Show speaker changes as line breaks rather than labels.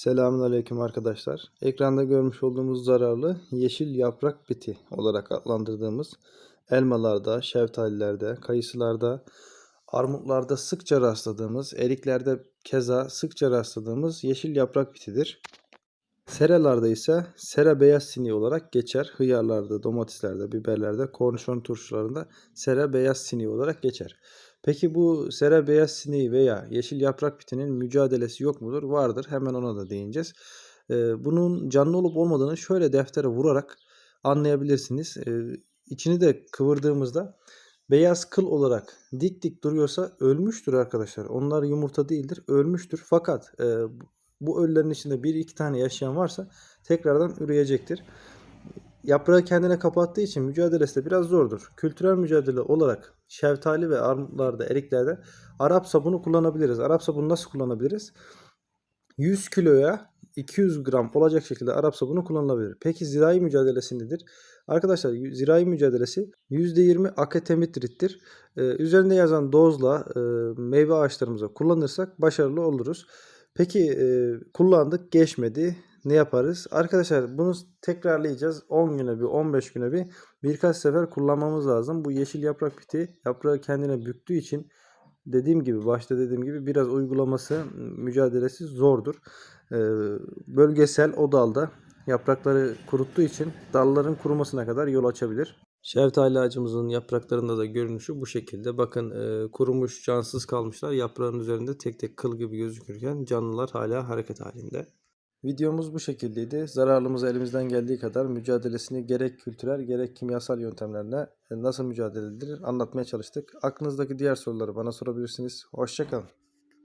Selamünaleyküm arkadaşlar. Ekranda görmüş olduğumuz zararlı yeşil yaprak biti olarak adlandırdığımız elmalarda, şeftalilerde, kayısılarda, armutlarda sıkça rastladığımız, eriklerde keza sıkça rastladığımız yeşil yaprak bitidir. Seralarda ise sera beyaz sineği olarak geçer. Hıyarlarda, domateslerde, biberlerde, kornişon turşularında sera beyaz sineği olarak geçer. Peki bu sera beyaz sineği veya yeşil yaprak bitinin mücadelesi yok mudur? Vardır. Hemen ona da değineceğiz. Bunun canlı olup olmadığını şöyle deftere vurarak anlayabilirsiniz. İçini de kıvırdığımızda beyaz kıl olarak dik dik duruyorsa ölmüştür arkadaşlar. Onlar yumurta değildir, ölmüştür. Fakat bu ölülerin içinde bir iki tane yaşayan varsa tekrardan üreyecektir. Yaprağı kendine kapattığı için mücadelesi de biraz zordur. Kültürel mücadele olarak şeftali ve armutlarda, eriklerde Arap sabunu kullanabiliriz. Arap sabunu nasıl kullanabiliriz? 100 kiloya 200 gram olacak şekilde Arap sabunu kullanılabilir. Peki zirai mücadelesi nedir? Arkadaşlar zirai mücadelesi %20 aketimitrittir. Ee, üzerinde yazan dozla e, meyve ağaçlarımıza kullanırsak başarılı oluruz. Peki e, kullandık geçmedi ne yaparız? Arkadaşlar bunu tekrarlayacağız. 10 güne bir 15 güne bir birkaç sefer kullanmamız lazım. Bu yeşil yaprak biti yaprağı kendine büktüğü için dediğim gibi başta dediğim gibi biraz uygulaması mücadelesi zordur. Ee, bölgesel o dalda yaprakları kuruttuğu için dalların kurumasına kadar yol açabilir. Şeftali ağacımızın yapraklarında da görünüşü bu şekilde. Bakın e, kurumuş, cansız kalmışlar. Yaprağın üzerinde tek tek kıl gibi gözükürken canlılar hala hareket halinde. Videomuz bu şekildeydi. Zararlımız elimizden geldiği kadar mücadelesini gerek kültürel gerek kimyasal yöntemlerle nasıl mücadele edilir anlatmaya çalıştık. Aklınızdaki diğer soruları bana sorabilirsiniz. Hoşçakalın.